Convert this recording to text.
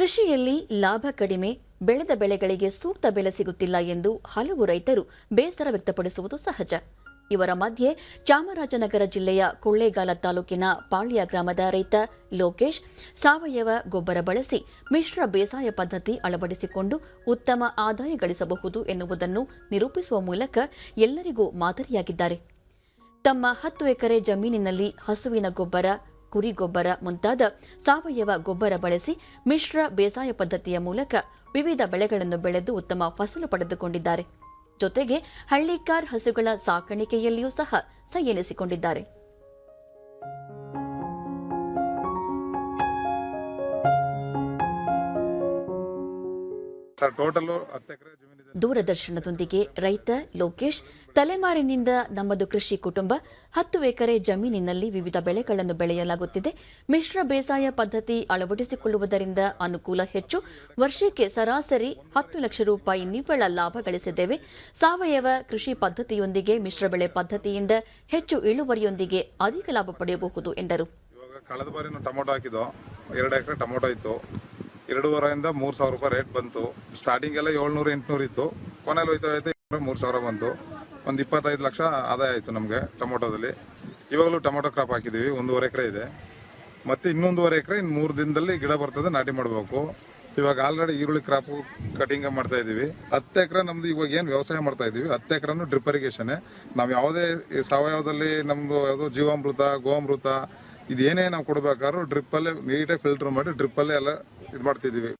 ಕೃಷಿಯಲ್ಲಿ ಲಾಭ ಕಡಿಮೆ, ಬೆಳೆದ ಬೆಳೆಗಳಿಗೆ ಸೂಕ್ತ ಬೆಲೆ ಸಿಗುತ್ತಿಲ್ಲ ಎಂದು ಹಲವು ರೈತರು ಬೇಸರ ವ್ಯಕ್ತಪಡಿಸುವುದು ಸಹಜ. ಇವರ ಮಧ್ಯೆ ಚಾಮರಾಜನಗರ ಜಿಲ್ಲೆಯ ಕೊಳ್ಳೇಗಾಲ ತಾಲೂಕಿನ ಪಾಳ್ಯ ಗ್ರಾಮದ ರೈತ ಲೋಕೇಶ್ ಸಾವಯವ ಗೊಬ್ಬರ ಬಳಸಿ ಮಿಶ್ರ ಬೇಸಾಯ ಪದ್ಧತಿ ಅಳವಡಿಸಿಕೊಂಡು ಉತ್ತಮ ಆದಾಯ ಗಳಿಸಬಹುದು ಎನ್ನುವುದನ್ನು ನಿರೂಪಿಸುವ ಮೂಲಕ ಎಲ್ಲರಿಗೂ ಮಾದರಿಯಾಗಿದ್ದಾರೆ. ತಮ್ಮ ಹತ್ತು ಎಕರೆ ಜಮೀನಿನಲ್ಲಿ ಹಸುವಿನ ಗೊಬ್ಬರ ಕುರಿ ಗೊಬ್ಬರ ಮುಂತಾದ ಸಾವಯವ ಗೊಬ್ಬರ ಬಳಸಿ ಮಿಶ್ರ ಬೇಸಾಯ ಪದ್ಧತಿಯ ಮೂಲಕ ವಿವಿಧ ಬೆಳೆಗಳನ್ನು ಬೆಳೆದು ಉತ್ತಮ ಫಸಲು ಪಡೆದುಕೊಂಡಿದ್ದಾರೆ. ಜೊತೆಗೆ ಹಳ್ಳಿಕಾರ್ ಹಸುಗಳ ಸಾಕಾಣಿಕೆಯಲ್ಲಿಯೂ ಸಹ ಸೈ ಎನಿಸಿಕೊಂಡಿದ್ದಾರೆ ದೂರದರ್ಶನದೊಂದಿಗೆ ರೈತ ಲೋಕೇಶ್ ತಲೆಮಾರಿನಿಂದ ನಮ್ಮದು ಕೃಷಿ ಕುಟುಂಬ ಹತ್ತು ಎಕರೆ ಜಮೀನಿನಲ್ಲಿ ವಿವಿಧ ಬೆಳೆಗಳನ್ನು ಬೆಳೆಯಲಾಗುತ್ತಿದೆ. ಮಿಶ್ರ ಬೇಸಾಯ ಪದ್ಧತಿ ಅಳವಡಿಸಿಕೊಳ್ಳುವುದರಿಂದ ಅನುಕೂಲ ಹೆಚ್ಚು. ವರ್ಷಕ್ಕೆ ಸರಾಸರಿ ಹತ್ತು ಲಕ್ಷ ರೂಪಾಯಿ ನಿವ್ವಳ ಲಾಭ ಗಳಿಸಿದ್ದೇವೆ. ಸಾವಯವ ಕೃಷಿ ಪದ್ಧತಿಯೊಂದಿಗೆ ಮಿಶ್ರ ಬೆಳೆ ಪದ್ಧತಿಯಿಂದ ಹೆಚ್ಚು ಇಳುವರಿಯೊಂದಿಗೆ ಅಧಿಕ ಲಾಭ ಪಡೆಯಬಹುದು ಎಂದರು. ಕಳೆದ ಬಾರಿ ಟೊಮೊಟೊ ಹಾಕಿದ್ದು ಎರಡು ಎಕರೆ ಟೊಮೊಟೊ ಇತ್ತು. ಎರಡೂವರೆಯಿಂದ ಮೂರು ಸಾವಿರ ರೂಪಾಯಿ ರೇಟ್ ಬಂತು. ಸ್ಟಾರ್ಟಿಂಗ್ ಎಲ್ಲ ಏಳ್ನೂರು, ಎಂಟುನೂರು ಇತ್ತು. ಕೊನೆಯಲ್ಲಿ ಹೋಯ್ತಾ ಹೋಯ್ತಾ ಮೂರು ಸಾವಿರ ಬಂತು. ಒಂದು ಇಪ್ಪತ್ತೈದು ಲಕ್ಷ ಆದಾಯ ಆಯಿತು ನಮಗೆ ಟೊಮೊಟೊದಲ್ಲಿ. ಇವಾಗಲೂ ಟೊಮೊಟೊ ಕ್ರಾಪ್ ಹಾಕಿದ್ದೀವಿ ಒಂದೂವರೆ ಎಕರೆ ಇದೆ. ಮತ್ತೆ ಇನ್ನೊಂದೂವರೆ ಎಕರೆ ಇನ್ನು ಮೂರು ದಿನದಲ್ಲಿ ಗಿಡ ಬರ್ತದೆ, ನಾಟಿ ಮಾಡಬೇಕು. ಇವಾಗ ಆಲ್ರೆಡಿ ಈರುಳ್ಳಿ ಕ್ರಾಪ್ ಕಟಿಂಗ್ ಮಾಡ್ತಾ ಇದ್ದೀವಿ ಹತ್ತು ಎಕರೆ ನಮ್ದು ಇವಾಗ ಏನು ವ್ಯವಸಾಯ ಮಾಡ್ತಾ ಇದ್ದೀವಿ ಹತ್ತು ಎಕರೆನೂ ಡ್ರಿಪ್ ಇರಿಗೇಷನ್ ನಾವು ಯಾವುದೇ ಸಾವಯವದಲ್ಲಿ ನಮ್ಮದು ಯಾವುದು ಜೀವಾಮೃತ, ಗೋಮೃತ, ಇದೇನೇ ನಾವು ಕೊಡಬೇಕಾದ್ರೂ ಡ್ರಿಪ್ಪಲ್ಲೇ ನೀಟಾಗಿ ಫಿಲ್ಟರ್ ಮಾಡಿ ಡ್ರಿಪ್ಪಲ್ಲೇ ಎಲ್ಲ ಇದು ಮಾಡ್ತಿದ್ದೀವಿ.